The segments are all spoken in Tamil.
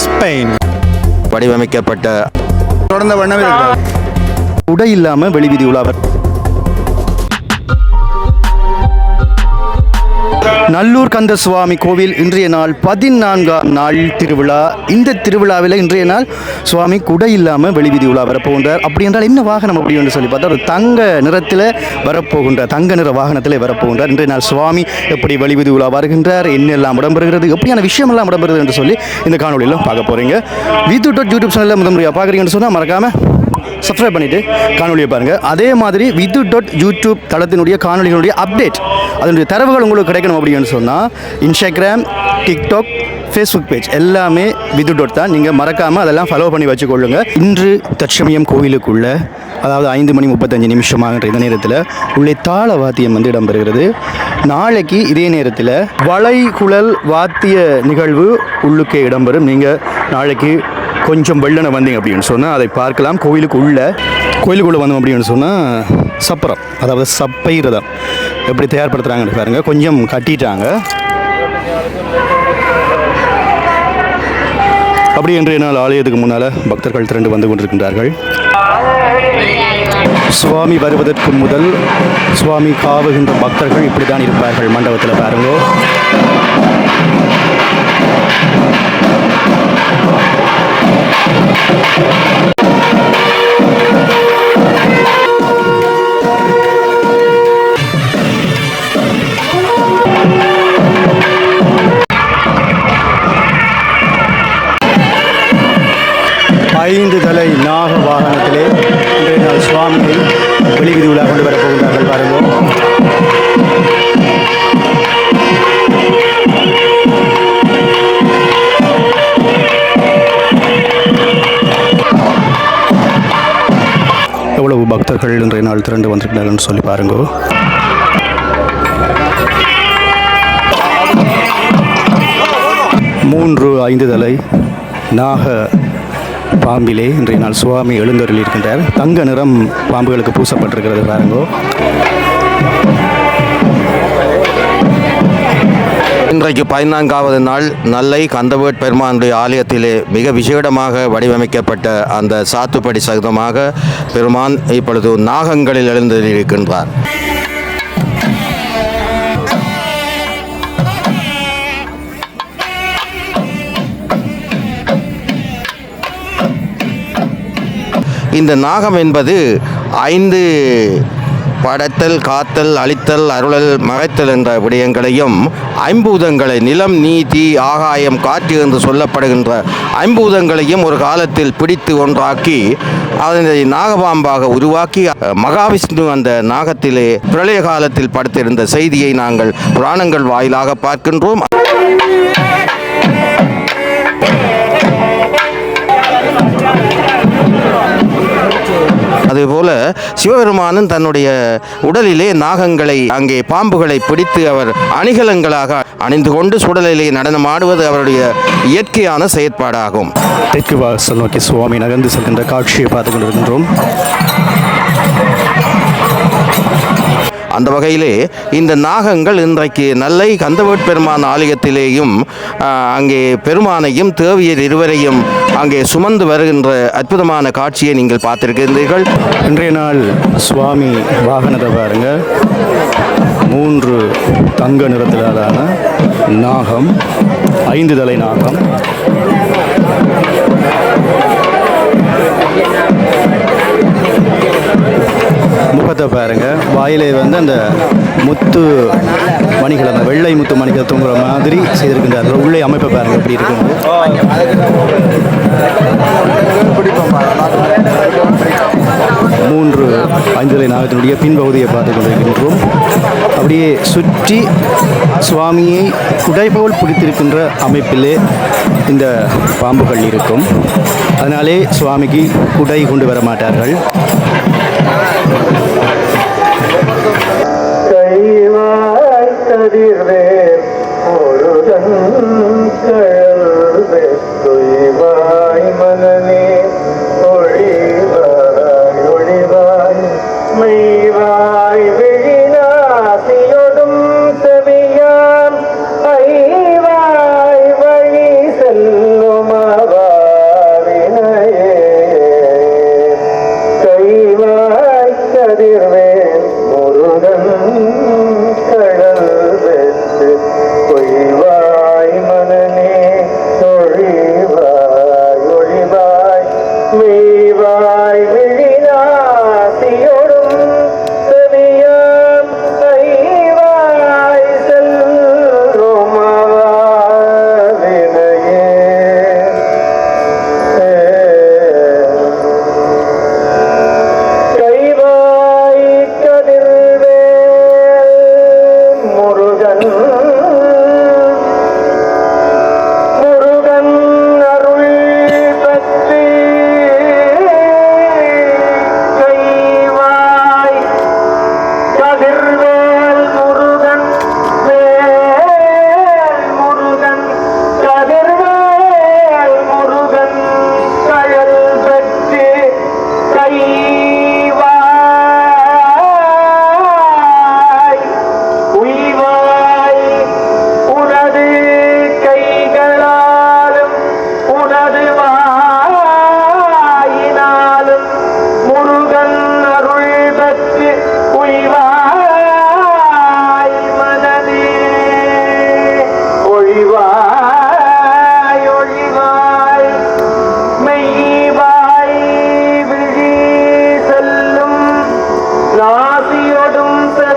ஸ்பெயின். வடிவமைக்கப்பட்ட தொடர்ந்த வண்ணமே உடை இல்லாமல் வெளிவீதி உலாவர் நல்லூர் கந்த சுவாமி கோவில் இன்றைய நாள் பதினான்காம் நாள் திருவிழா. இந்த திருவிழாவில் இன்றைய நாள் சுவாமி குடை இல்லாமல் வெளிவீதி உலா வரப்போகின்றார். அப்படி என்றால் என்ன வாகனம் அப்படி என்று சொல்லி பார்த்தா ஒரு தங்க நிறத்தில் வரப்போகின்றார். தங்க நிற வாகனத்தில் வரப்போகின்றார். இன்றைய நாள் சுவாமி எப்படி வெளிவீதி உலா வருகின்றார்? என்னெல்லாம் இடம்பெறுகிறது எப்படியான விஷயமெல்லாம் இடம்பெறுகிறது என்று சொல்லி இந்த காணொலியில் பார்க்க போகிறீங்க வித்து டாட் யூடியூப் சேனலில் முதல் முறையாக பார்க்குறீங்கன்னு சொன்னால் மறக்காமல் சப்ஸ்கிரைப் பண்ணிவிட்டு காணொலியை பாருங்கள் அதே மாதிரி வித்து டாட் யூடியூப் தளத்தினுடைய காணொலிகளுடைய அப்டேட் அதனுடைய தரவுகள் உங்களுக்கு கிடைக்கணும் அப்படின்னு சொன்னால் இன்ஸ்டாகிராம் டிக்டாக் ஃபேஸ்புக் பேஜ் எல்லாமே விது டாட் தான். நீங்கள் மறக்காமல் அதெல்லாம் ஃபாலோ பண்ணி வச்சுக்கொள்ளுங்க. இன்று தட்சமயம் கோவிலுக்குள்ள அதாவது ஐந்து மணி முப்பத்தஞ்சு நிமிஷமாகின்ற இந்த நேரத்தில் உள்ளே தாள வாத்தியம் வந்து இடம்பெறுகிறது. நாளைக்கு இதே நேரத்தில் வளைகுழல் வாத்திய நிகழ்வு உள்ளுக்கே இடம்பெறும். நீங்கள் நாளைக்கு கொஞ்சம் வெள்ளனை வந்தீங்க அப்படின்னு சொன்னால் அதை பார்க்கலாம். கோயிலுக்கு உள்ளே கோயிலுக்குள்ளே வந்தோம் அப்படின்னு சொன்னால் சப்பரம் அதாவது சப்பை ரதம். எப்படி தயார்படுத்துகிறாங்கன்னு பாருங்கள் கொஞ்சம் கட்டிட்டாங்க. அப்படி என்று என்னால் ஆலயத்துக்கு முன்னால் பக்தர்கள் திரண்டு வந்து கொண்டிருக்கின்றார்கள். சுவாமி வருவதற்கு முதல் சுவாமி காவுகின்ற பக்தர்கள் இப்படி தான் இருப்பார்கள் மண்டபத்தில் பாருங்கோ. வெளிவிதி கொண்டு வரப் போகிறார்கள் பாருங்கள் எவ்வளவு பக்தர்கள் இன்றைய நாள் திரண்டு வந்திருக்கிறார்கள் சொல்லி பாருங்கோ. மூன்று ஐந்து தலை நாக பாம்பிலே இன்றைய நாள் சுவாமி எழுந்தருளியிருக்கின்றார். தங்க நிறம் பாம்புகளுக்கு பூசப்பட்டிருக்கிறது பாருங்கோ. இன்றைக்கு பதினான்காவது நாள் நல்லை கந்தவேட் பெருமானுடைய ஆலயத்திலே மிக விசேடமாக வடிவமைக்கப்பட்ட அந்த சாத்துப்படி சகிதமாக பெருமான் இப்பொழுது நாகங்களில் எழுந்திருக்கின்றார் இந்த நாகம் என்பது ஐந்து படைத்தல் காத்தல் அழித்தல் அருளல் மறைத்தல் என்ற விடயங்களையும் ஐம்பூதங்களை நிலம் நீ தீ ஆகாயம் காற்று என்று சொல்லப்படுகின்ற ஐம்பூதங்களையும் ஒரு காலத்தில் பிடித்து ஒன்றாக்கி அதனை நாகபாம்பாக உருவாக்கி மகாவிஷ்ணு அந்த நாகத்திலே பிரளய காலத்தில் படுத்திருந்த செய்தியை நாங்கள் புராணங்கள் வாயிலாக பார்க்கின்றோம். அதுபோல சிவபெருமானும் தன்னுடைய உடலிலே நாகங்களை அங்கே பாம்புகளை பிடித்து அவர் அணிகலங்களாக அணிந்து கொண்டு சுடலிலே நடனமாடுவது அவருடைய இயற்கையான செயற்பாடாகும். தெற்கு வாசல் நோக்கி சுவாமி நகர்ந்து செல்கின்ற காட்சியை பார்த்து கொண்டிருக்கின்றோம். அந்த வகையிலே இந்த நாகங்கள் இன்றைக்கு நல்லை கந்தவட் பெருமான் ஆலயத்திலேயும் அங்கே பெருமானையும் தேவியர் இருவரையும் அங்கே சுமந்து வருகின்ற அற்புதமான காட்சியை நீங்கள் பார்த்திருக்கின்றீர்கள் இன்றைய நாள் சுவாமி வாகனத்தை பாருங்க. மூன்று தங்க நிறத்திலான நாகம் ஐந்து தலை நாகம் முகத்தை பாருங்க. வாயிலை வந்து அந்த முத்து மணிகள் அந்த வெள்ளை முத்து மணிகள் தூங்குற மாதிரி செய்திருக்கின்றார்கள் உள்ளே அமைப்பை பாருங்கள் எப்படி இருக்குது மூன்று ஐந்துலை நாகத்தினுடைய பின்பகுதியை பார்த்து கொண்டிருக்கின்றோம். அப்படியே சுற்றி சுவாமியை குடைபோல் பிடித்திருக்கின்ற அமைப்பிலே இந்த பாம்புகள் இருக்கும். அதனாலே சுவாமிக்கு குடை கொண்டு வர மாட்டார்கள்.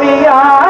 দিয়া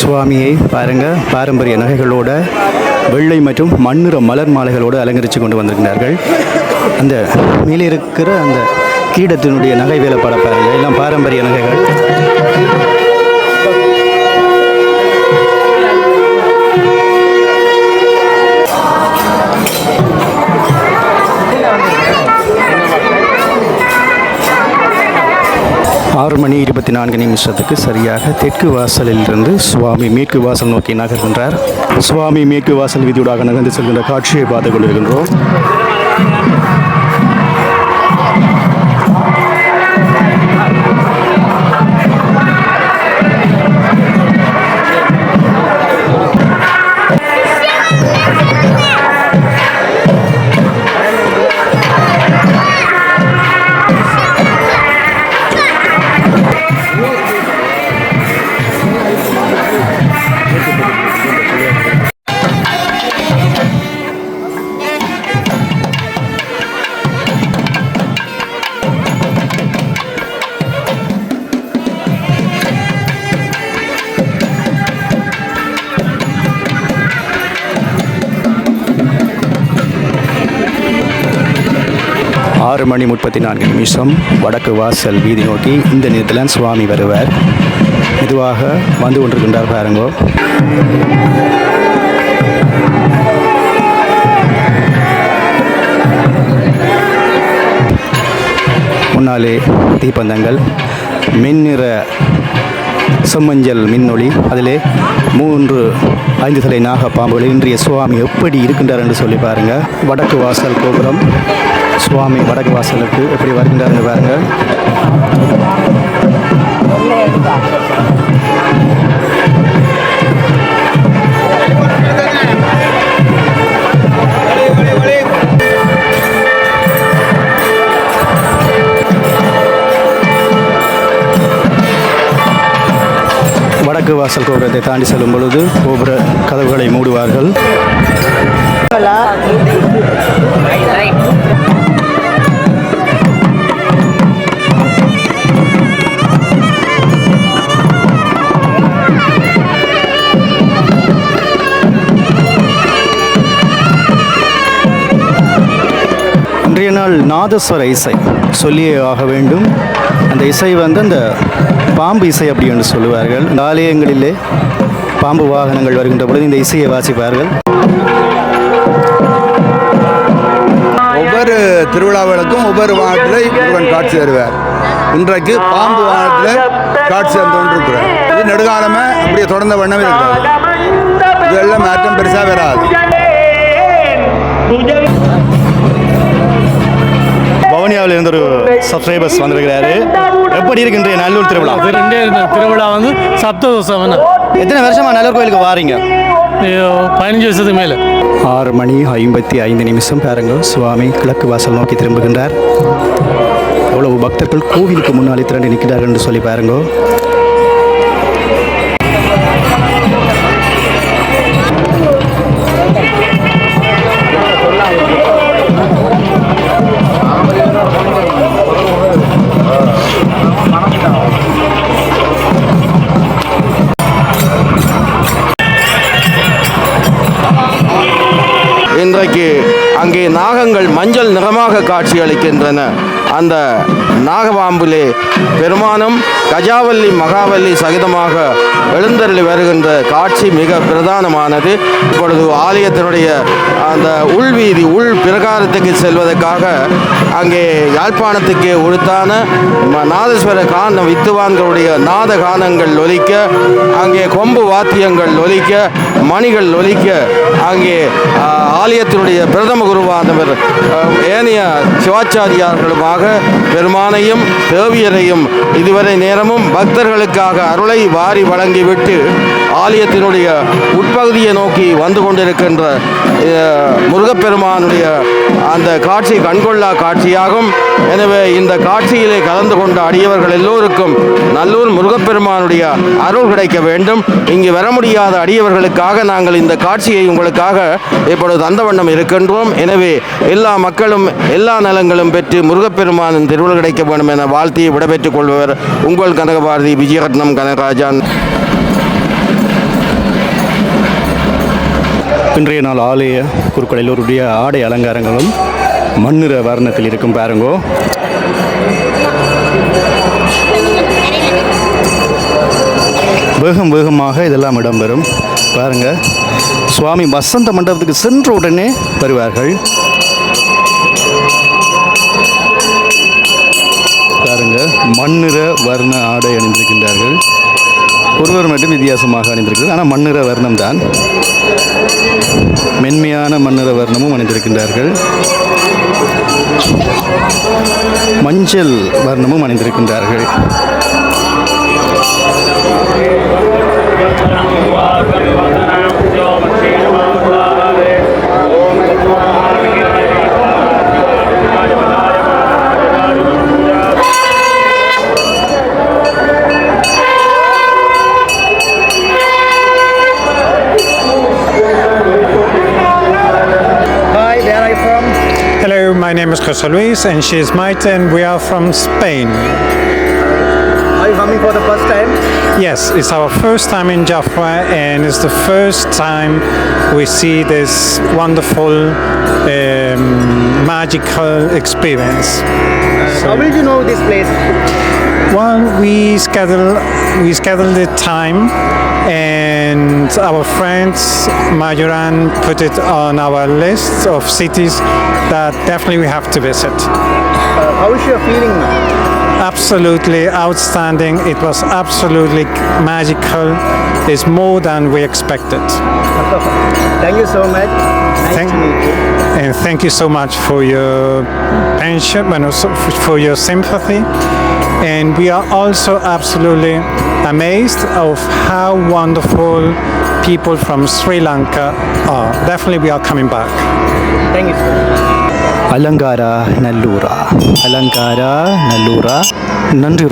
சுவாமியை பாருங்க. பாரம்பரிய நகைகளோட வெள்ளை மற்றும் மண்ணிற மலர் மாலைகளோடு அலங்கரித்து கொண்டு வந்திருக்கிறார்கள். அந்த மேலே இருக்கிற அந்த கீடத்தினுடைய நகை வேலைப்பாட பாருங்கள் எல்லாம் பாரம்பரிய நகைகள். ஆறு மணி இருபத்தி நான்கு நிமிஷத்துக்கு சரியாக தெற்கு வாசலில் இருந்து சுவாமி மேற்கு வாசல் நோக்கி நகர்கின்றார். சுவாமி மேற்கு வாசல் வீதியூடாக நகர்ந்து செல்கின்ற காட்சியை பார்த்து கொண்டிருக்கின்றோம். ஆறு மணி முப்பத்தி நான்கு நிமிஷம் வடக்கு வாசல் வீதி நோக்கி இந்த நேரத்தில் சுவாமி வருவார். மெதுவாக வந்து கொண்டிருக்கின்றார் பாருங்கோ. முன்னாலே தீப்பந்தங்கள் மின்னிற செம்மஞ்சள் மின்னொளி அதிலே மூன்று ஐந்து தலை நாகப்பாம்புகள் இன்றைய சுவாமி எப்படி இருக்கின்றார் என்று சொல்லி பாருங்கள் வடக்கு வாசல் கோபுரம் சுவாமி வடக்கு வாசலுக்கு எப்படி வருகின்றார் பாருங்கள் வடக்கு வாசல் கோபுரத்தை தாண்டி செல்லும் பொழுது கோபுர கதவுகளை மூடுவார்கள். நாதஸ்வர இசை சொல்லியே ஆக வேண்டும். அந்த இசை வந்து அந்த பாம்பு இசை அப்படி என்று சொல்லுவார்கள். இந்த ஆலயங்களிலே பாம்பு வாகனங்கள் வருகின்ற பொழுது இந்த இசையை வாசிப்பார்கள். ஒவ்வொரு திருவிழாவிற்கும் ஒவ்வொரு வாகனத்தில் முருகன் காட்சி தருவார். இன்றைக்கு பாம்பு வாகனத்தில் காட்சி தந்து கொண்டிருக்கிறார். இது நெடுகாலமே அப்படியே தொடர்ந்த வண்ணமே இருக்கிறார் இதெல்லாம் மாற்றம் பெருசாக வராது. பவனியாவில் இருந்து ஒரு சப்ஸ்கிரைபர்ஸ் வந்திருக்கிறாரு. எப்படி இருக்கு இன்றைய நல்லூர் திருவிழா? ரெண்டே திருவிழா வந்து சப்தோத்சவம் எத்தனை வருஷமா நல்லூர் கோயிலுக்கு வாரீங்க? பதினஞ்சு வருஷத்துக்கு மேலே. ஆறு மணி ஐம்பத்தி ஐந்து நிமிஷம் பாருங்க. சுவாமி கிழக்கு வாசல் நோக்கி திரும்புகின்றார். அவ்வளவு பக்தர்கள் கோவிலுக்கு முன்னாலே திரண்டு நிற்கிறார்கள் என்று சொல்லி பாருங்க. காட்சி அளிக்கின்றன அந்த நாகபாம்பிலே பெருமானும் கஜாவல்லி மகாவல்லி சகிதமாக எழுந்தருளி வருகின்ற காட்சி மிக பிரதானமானது. இப்பொழுது ஆலயத்தினுடைய அந்த உள்வீதி உள் பிரகாரத்துக்கு செல்வதற்காக அங்கே யாழ்ப்பாணத்துக்கு உடுத்தான நாதேஸ்வர நாதஸ்வர கான வித்துவான்களுடைய நாத கானங்கள் ஒலிக்க அங்கே கொம்பு வாத்தியங்கள் ஒலிக்க மணிகள் ஒலிக்க அங்கே ஆலயத்தினுடைய பிரதம குருவானவர் ஏனைய சிவாச்சாரியார்களுமாக பெருமானையும் தேவியரையும் இதுவரை நேரமும் பக்தர்களுக்காக அருளை வாரி வழங்கி விட்டு ஆலயத்தினுடைய உட்பகுதியை நோக்கி வந்து கொண்டிருக்கின்ற முருகப்பெருமானுடைய அந்த காட்சி கண்கொள்ளா காட்சியாகும். எனவே இந்த காட்சியிலே கலந்து கொண்ட அடியவர்கள் எல்லோருக்கும் நல்லூர் முருகப்பெருமானுடைய அருள் கிடைக்க வேண்டும். இங்கு வர முடியாத அடியவர்களுக்காக நாங்கள் இந்த காட்சியை உங்களுக்காக இப்பொழுது தந்த வண்ணம் இருக்கின்றோம். எனவே எல்லா மக்களும் எல்லா நலங்களும் பெற்று முருகப்பெருமானின் திருவள் கிடைக்க வேண்டும் என வாழ்த்தி விடைபெற்றுக் கொள்பவர் உங்கள் கனகபாரதி விஜயரத்னம் கனகராஜான். இன்றைய நாள் ஆலய குருக்கள் ஆடை அலங்காரங்களும் மண்ணிற வர்ணத்தில் இருக்கும் பாருங்கோ. வேகம் வேகமாக இதெல்லாம் இடம்பெறும். பாருங்க. சுவாமி வசந்த மண்டபத்துக்கு சென்ற உடனே வருவார்கள். பாருங்க. மண்ணிற வர்ண ஆடை அணிந்திருக்கின்றார்கள். ஒருவர் மட்டும் வித்தியாசமாக அணிந்திருக்கிறது. ஆனால் மண்ணிற வர்ணம் தான். மென்மையான மண்ணிற வர்ணமும் அணிந்திருக்கின்றார்கள். மஞ்சள் வர்ணமும் அணிந்திருக்கின்றார்கள். Hi, name is Jose Luis and she is Maite and we are from Spain. Are you coming for the first time? Yes, it's our first time in Jaffa and it's the first time we see this wonderful um, magical experience. How will you know this place? Well, we schedule we scheduled the time, and our friends Majoran put it on our list of cities that definitely we have to visit. Uh, how is your feeling now? Absolutely outstanding. It was absolutely magical. It's more than we expected. Thank you so much. Nice Thank- to meet you. And thank you so much for your pension, and also for your sympathy and we are also absolutely amazed of how wonderful people from Sri Lanka are. Definitely, we are coming back. Thank you. ಅಲಂಕಾರ ನಲ್ಲೂರ ಅಲಂಕಾರ ನಲ್ಲೂರ ನನ್ರಿ